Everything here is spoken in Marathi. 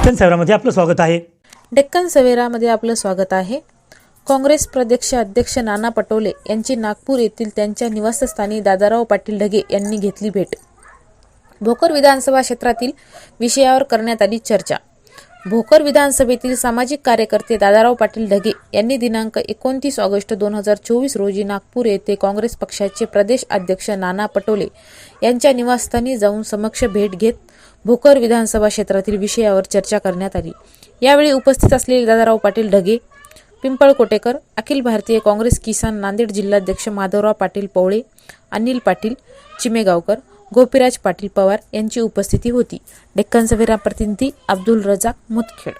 डेक्कन सवेरामध्ये आपलं स्वागत आहे. डेक्कन सवेरामध्ये आपलं स्वागत आहे. काँग्रेस प्रदेश अध्यक्ष नाना पटोले यांची नागपूर येथील त्यांच्या निवासस्थानी दादाराव पाटील ढगे यांनी घेतली भेट. भोकर विधानसभा क्षेत्रातील विषयावर करण्यात आली चर्चा. भोकर विधानसभेतील सामाजिक कार्यकर्ते दादाराव पाटील ढगे यांनी दिनांक एकोणतीस ऑगस्ट दोन हजार चोवीस रोजी नागपूर येथे काँग्रेस पक्षाचे प्रदेश अध्यक्ष नाना पटोले यांच्या निवासस्थानी जाऊन समक्ष भेट घेत भोकर विधानसभा क्षेत्रातील विषयावर चर्चा करण्यात आली. यावेळी उपस्थित असलेले दादाराव पाटील ढगे पिंपळ कोटेकर अखिल भारतीय काँग्रेस किसान नांदेड जिल्हाध्यक्ष माधवराव पाटील पवळे अनिल पाटील चिमेगावकर गोपीराज पाटील पवार यांची उपस्थिती होती. डेक्कन सवेरा प्रतिनिधी अब्दुल रजाक मुतखेड